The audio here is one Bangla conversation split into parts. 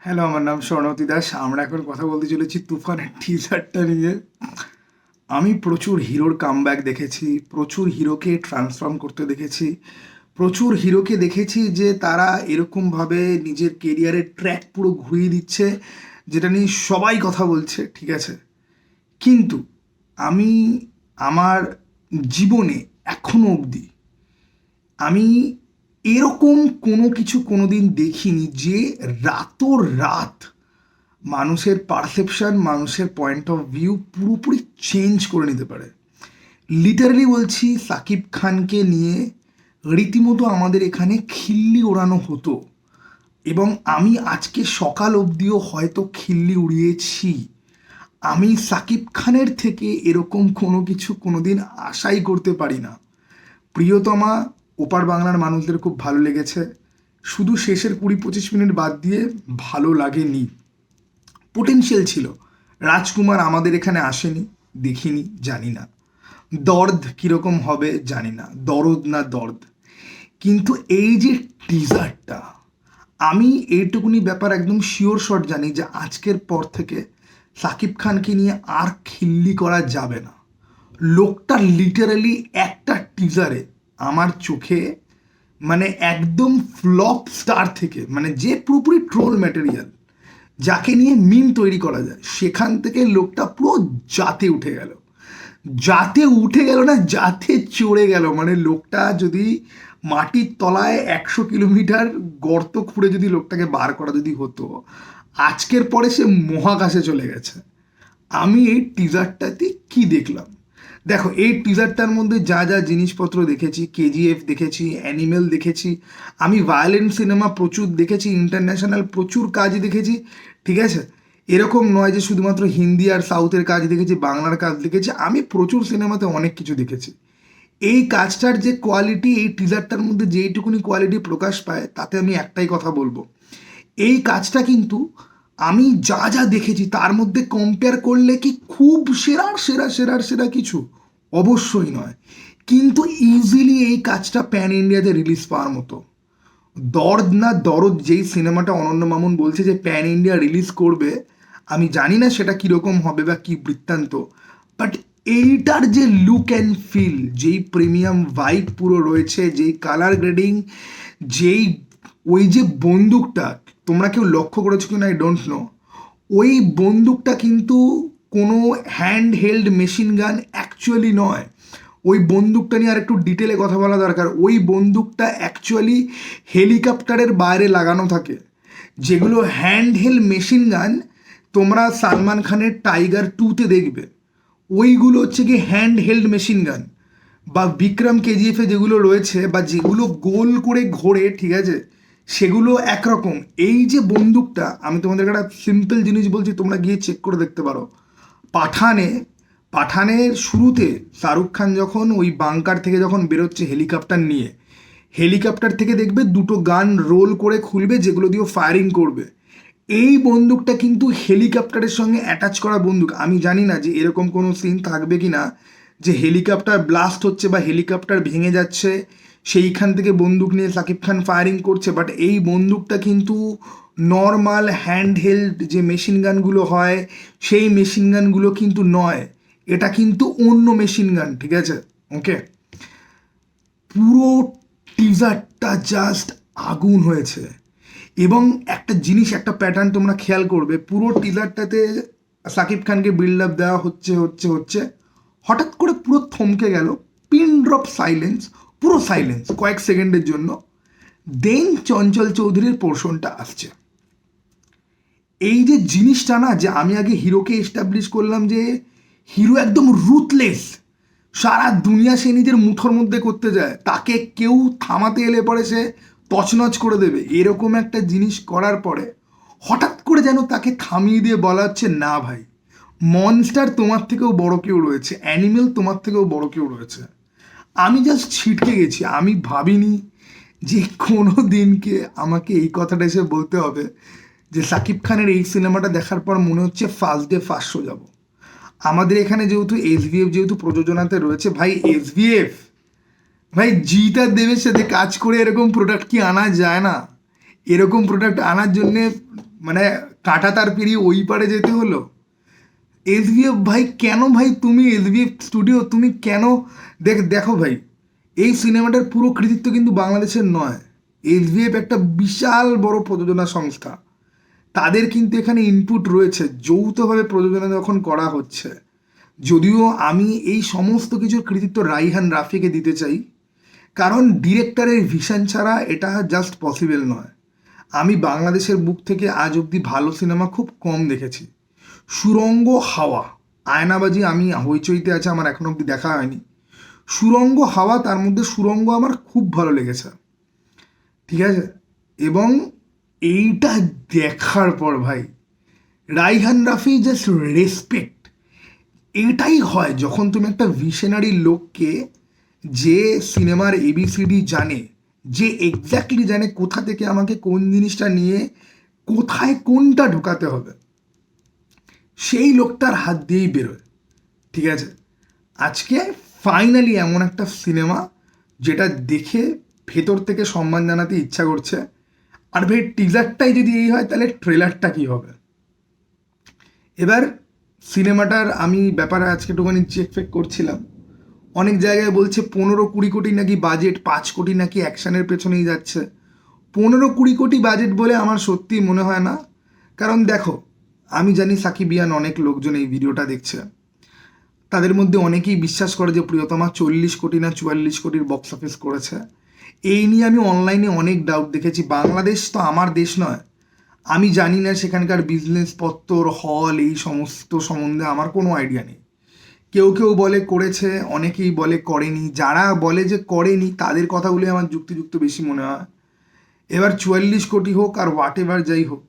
হ্যালো আমার নাম স্বর্ণতী দাস। আমরা এখন কথা বলতে চলেছি তুফানের টিজারটা নিয়ে। আমি প্রচুর হিরোর কামব্যাক দেখেছি, প্রচুর হিরোকে ট্রান্সফর্ম করতে দেখেছি, প্রচুর হিরোকে দেখেছি যে তারা এরকমভাবে নিজের কেরিয়ারের ট্র্যাক পুরো ঘুরিয়ে দিচ্ছে, যেটা নিয়ে সবাই কথা বলছে, ঠিক আছে? কিন্তু আমি আমার জীবনে এখনও অবধি আমি এরকম কোনো কিছু কোনো দিন দেখিনি যে রাতোর রাত মানুষের পারসেপশন, মানুষের পয়েন্ট অফ ভিউ পুরোপুরি চেঞ্জ করে নিতে পারে। লিটারালি বলছি, সাকিব খানকে নিয়ে রীতিমতো আমাদের এখানে খিল্লি ওড়ানো হতো এবং আমি আজকে সকাল অবধিও হয়তো খিল্লি উড়িয়েছি। আমি সাকিব খানের থেকে এরকম কোনো কিছু কোনো দিন আশাই করতে পারি না। প্রিয়তমা ওপার বাংলার মানুষদের খুব ভালো লেগেছে। শুধু শেষের কুড়ি পঁচিশ মিনিট বাদ দিয়ে ভালো লাগেনি। পোটেনশিয়াল ছিল। রাজকুমার আমাদের এখানে আসেনি, দেখিনি, জানি না। দর্দ কীরকম হবে, জানি না। দরদ না দর্দ। কিন্তু এই যে টিজারটা আমি এইটুকুনি ব্যাপার একদম শিওর শট জানি যে আজকের পর থেকে সাকিব খানকে নিয়ে আর খিল্লি করা যাবে না। লোকটা লিটারালি একটা টিজারে আমার চোখে মানে একদম ফ্লপ স্টার থেকে মানে যে পুরোপুরি ট্রোল ম্যাটেরিয়াল যাকে নিয়ে মিম তৈরি করা যায়, সেখান থেকে লোকটা পুরো জাতে উঠে গেল। জাতে উঠে গেল না, জাতে চড়ে গেল। মানে লোকটা যদি মাটির তলায় একশো কিলোমিটার গর্ত খুঁড়ে যদি লোকটাকে বার করা যদি হতো, আজকের পরে সে মহাকাশে চলে গেছে। আমি এই টিজারটাতে কি দেখলাম? দেখো, এই টিজারটার মধ্যে যা যা জিনিসপত্র দেখেছি কেজিএফ দেখেছি অ্যানিমেল দেখেছি, আমি ভায়োলেন্ট সিনেমা প্রচুর দেখেছি ইন্টারন্যাশনাল প্রচুর কাজ দেখেছি, ঠিক আছে? এরকম নয় যে শুধুমাত্র হিন্দি আর সাউথের কাজ দেখেছি, বাংলার কাজ দেখেছি, আমি প্রচুর সিনেমাতে অনেক কিছু দেখেছি। এই কাজটার যে কোয়ালিটি এই টিজারটার মধ্যে যেইটুকুনি কোয়ালিটি প্রকাশ পায়, তাতে আমি একটাই কথা বলব। এই কাজটা কিন্তু আমি যা যা দেখেছি, তার মধ্যে কম্পেয়ার করলে কি খুব সেরার সেরা সেরার সেরা কিছু? অবশ্যই নয়। কিন্তু ইজিলি এই কাজটা প্যান ইন্ডিয়াতে রিলিজ পাওয়ার মতো। দর্দ না দরদ যেই সিনেমাটা অনন্য মামুন বলছে যে প্যান ইন্ডিয়া রিলিজ করবে, আমি জানি না সেটা কীরকম হবে বা কী বৃত্তান্ত বাট এইটার যে লুক অ্যান্ড ফিল যেই প্রিমিয়াম ভাইব পুরো রয়েছে, যেই কালার গ্রেডিং যেই ওই যে বন্দুকটা, তোমরা কেউ লক্ষ্য করেছ কি না আই ডোন্ট নো ওই বন্দুকটা কিন্তু কোনো hand held machine gun actually নয়। ওই বন্দুকটা নিয়ে আর একটু ডিটেলে কথা বলা দরকার। ওই বন্দুকটা অ্যাকচুয়ালি হেলিকপ্টারের বাইরে লাগানো থাকে। যেগুলো হ্যান্ড হেল্ড মেশিন গান তোমরা সালমান খানের টাইগার টুতে দেখবে। ওইগুলো হচ্ছে কি হ্যান্ড হেল্ড মেশিন গান বা বিক্রম কেজিএফে যেগুলো রয়েছে বা যেগুলো গোল করে ঘোরে, ঠিক আছে? সেগুলো একরকম। এই যে বন্দুকটা, আমি তোমাদের একটা সিম্পল জিনিস বলছি, তোমরা গিয়ে চেক করে দেখতে পারো। পাঠানে, পাঠানের শুরুতে শাহরুখ খান যখন ওই বাংকার থেকে যখন বেরোচ্ছে হেলিকপ্টার নিয়ে, হেলিকপ্টার থেকে দেখবে দুটো গান রোল করে খুলবে যেগুলো দিয়ে ফায়ারিং করবে। এই বন্দুকটা কিন্তু হেলিকপ্টারের সঙ্গে অ্যাটাচ করা বন্দুক। আমি জানি না যে এরকম কোনো সিন থাকবে কি না, যে হেলিকপ্টার ব্লাস্ট হচ্ছে বা হেলিকপ্টার ভেঙে যাচ্ছে, সেইখান থেকে বন্দুক নিয়ে সাকিব খান ফায়ারিং করছে বাট এই বন্দুকটা কিন্তু নর্মাল হ্যান্ড হেল্ড যে মেশিন গানগুলো হয়, সেই মেশিন গানগুলো কিন্তু নয়। এটা কিন্তু অন্য মেশিন গান ঠিক আছে? ওকে পুরো টিজারটা জাস্ট আগুন হয়েছে। এবং একটা জিনিস, একটা প্যাটার্ন তোমরা খেয়াল করবে, পুরো টিজারটাতে সাকিব খানকে বিল্ড আপ দেওয়া হচ্ছে হচ্ছে হচ্ছে। হঠাৎ করে পুরো থমকে গেল পিন ড্রপ সাইলেন্স পুরো সাইলেন্স কয়েক সেকেন্ডের জন্য। দেন চঞ্চল চৌধুরীর পোর্শনটা আসছে। এই যে জিনিসটা না, যে আমি আগে হিরোকে এস্টাবলিশ করলাম যে হিরো একদম রুথলেস সারা দুনিয়া সে নিজের মুঠোর মধ্যে করতে যায়। তাকে কেউ থামাতে এলে পরে সে তছনছ করে দেবে। এরকম একটা জিনিস করার পরে হঠাৎ করে যেন তাকে থামিয়ে দিয়ে বলা হচ্ছে, না ভাই মনস্টার তোমার থেকেও বড় কেউ রয়েছে অ্যানিমেল তোমার থেকেও বড় কেউ রয়েছে। আমি জাস্ট ছিটকে গেছি, আমি ভাবিনি যে কোনো দিনকে আমাকে এই কথাটা এসে বলতে হবে। যে সাকিব খানের এই সিনেমাটা দেখার পর মনে হচ্ছে ফার্স্ট ডে ফার্স্ট শো যাব। আমাদের এখানে যেহেতু এস এসভিএফ যেহেতু প্রযোজনাতে রয়েছে, ভাই এস এসভিএফ, ভাই জিতা দেবের সাথে কাজ করে এরকম প্রোডাক্ট কি আনা যায় না? এরকম প্রোডাক্ট আনার জন্যে মানে কাটা তার পেরিয়ে ওই পারে যেতে হলো। এসবিএফ ভাই কেন ভাই তুমি এসবিএফ স্টুডিও তুমি কেন দেখ, দেখো ভাই, এই সিনেমাটার পুরো কৃতিত্ব কিন্তু বাংলাদেশের নয়। এসবিএফ একটা বিশাল বড় প্রযোজনা সংস্থা। তাদের কিন্তু এখানে ইনপুট রয়েছে, যৌথভাবে প্রযোজনা যখন করা হচ্ছে। যদিও আমি এই সমস্ত কিছুর কৃতিত্ব রাইহান রাফিকে দিতে চাই, কারণ ডিরেক্টরের ভিশন ছাড়া এটা জাস্ট পসিবল নয়। আমি বাংলাদেশের বুক থেকে আজ অবধি ভালো সিনেমা খুব কম দেখেছি। সুরঙ্গ হাওয়া, আয়নাবাজি আমি হইচইতে আছে, আমার এখন অবধি দেখা হয়নি। সুরঙ্গ হাওয়া, তার মধ্যে সুরঙ্গ আমার খুব ভালো লেগেছে। ঠিক আছে? এবং এইটা দেখার পর ভাই রাইহান রাফি জাস্ট রেসপেক্ট এটাই হয় যখন তুমি একটা ভিশনারি লোককে যে সিনেমার এবিসিডি জানে, যে এক্স্যাক্টলি জানে কোথা থেকে আমাকে কোন জিনিসটা নিয়ে কোথায় কোনটা ঢোকাতে হবে। সেই লোকটার হাত দিয়েই বেরোয়, ঠিক আছে? আজকে ফাইনালি এমন একটা সিনেমা যেটা দেখে ভেতর থেকে সম্মান জানাতে ইচ্ছা করছে। আর ভাই টিজারটাই যদি এই হয়, তাহলে ট্রেলারটা কী হবে? এবার সিনেমাটার আমি ব্যাপারে আজকে একটুখানি চেক ফেক করছিলাম। অনেক জায়গায় বলছে পনেরো কুড়ি কোটি নাকি বাজেট পাঁচ কোটি নাকি অ্যাকশানের পেছনেই যাচ্ছে। পনেরো কুড়ি কোটি বাজেট বলে আমার সত্যি মনে হয় না। কারণ দেখো, আমি জানি সাকিবিয়ান অনেক লোকজন এই ভিডিওটা দেখছে। তাদের মধ্যে অনেকেই বিশ্বাস করে যে প্রিয়তমা চল্লিশ কোটি না চুয়াল্লিশ কোটির বক্স অফিস করেছে। এই নিয়ে আমি অনলাইনে অনেক ডাউট দেখেছি। বাংলাদেশ তো আমার দেশ নয়। আমি জানি না সেখানকার বিজনেস পত্তর হল এই সমস্ত সম্বন্ধে আমার কোনো আইডিয়া নেই। কেউ কেউ বলে করেছে, অনেকেই বলে করেনি। যারা বলে যে করেনি, তাদের কথাগুলি আমার যুক্তিযুক্ত বেশি মনে হয়। এবার চুয়াল্লিশ কোটি হোক আর হোয়াট এভার যাই হোক,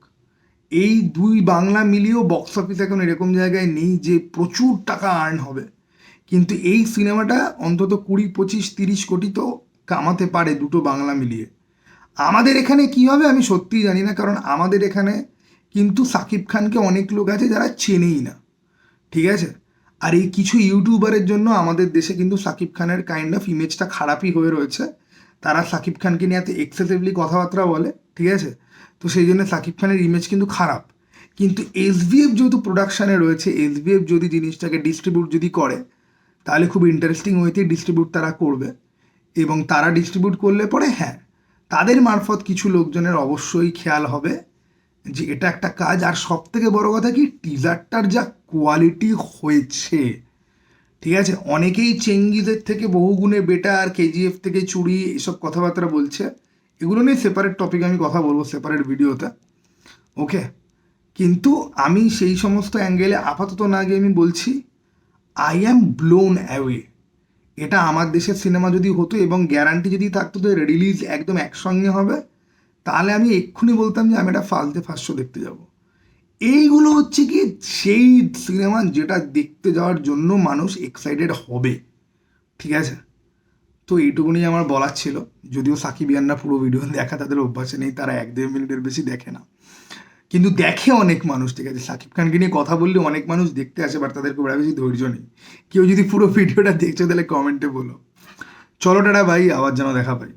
এই দুই বাংলা মিলিয়েও বক্স অফিস এখন এরকম জায়গায় নেই যে প্রচুর টাকা আর্ন হবে। কিন্তু এই সিনেমাটা অন্তত কুড়ি, পঁচিশ, তিরিশ কোটি তো কামাতে পারে দুটো বাংলা মিলিয়ে। আমাদের এখানে কী হবে আমি সত্যিই জানি না, কারণ আমাদের এখানে কিন্তু সাকিব খানকে অনেক লোক আছে যারা চেনেই না। ঠিক আছে? আর এই কিছু ইউটিউবারের জন্য আমাদের দেশে কিন্তু সাকিব খানের কাইন্ড অফ ইমেজটা খারাপই হয়ে রয়েছে। তারা সাকিব খানকে নিয়ে এত এক্সেসিভলি কথাবার্তা বলে, ঠিক আছে? তো সেই জন্য সাকিব খানের ইমেজ কিন্তু খারাপ। কিন্তু এসবিএফ যেহেতু প্রোডাকশানে রয়েছে এসবিএফ যদি জিনিসটাকে ডিস্ট্রিবিউট যদি করে, তাহলে খুব ইন্টারেস্টিং ওয়েতে ডিস্ট্রিবিউট তারা করবে। এবং তারা ডিস্ট্রিবিউট করলে পরে হ্যাঁ তাদের মারফত কিছু লোকজনের অবশ্যই খেয়াল হবে যে এটা একটা কাজ। আর সব থেকে বড় কথা কি টিজারটার যা কোয়ালিটি হয়েছে, ঠিক আছে? অনেকেই চেঙ্গিজের থেকে বহুগুণে বেটার কেজিএফ থেকে চুরি, এসব কথাবার্তা বলছে। এগুলো নিয়ে সেপারেট টপিক আমি কথা বলব সেপারেট ভিডিওতে ওকে কিন্তু আমি সেই সমস্ত অ্যাঙ্গেলে আপাতত না গিয়ে আমি বলছি আই অ্যাম ব্লোন অ্যাওয়ে এটা আমার দেশের সিনেমা যদি হতো এবং গ্যারান্টি যদি থাকতো তো রিলিজ একদম একসঙ্গে হবে, তাহলে আমি এক্ষুনি বলতাম যে আমি এটা ফালতে ডে ফার্স্ট শো দেখতে যাব। এইগুলো হচ্ছে কি সেই সিনেমা যেটা দেখতে যাওয়ার জন্য মানুষ এক্সাইটেড হবে। ঠিক আছে? তো এইটুকুনি আমার বলার ছিল। যদিও সাকিব সাকিবিয়ানরা পুরো ভিডিও দেখা তাদের অভ্যাসে নেই, তারা এক দেড় মিনিটের বেশি দেখে না। কিন্তু দেখে অনেক মানুষ ঠিক আছে। সাকিব খানকে নিয়ে কথা বললে অনেক মানুষ দেখতে আসে বাট তাদের খুব বেশি ধৈর্য নেই। কেউ যদি পুরো ভিডিওটা দেখছে তাহলে কমেন্টে বলো। চলো টাটা, ভাই, আবার যেন দেখা পাই।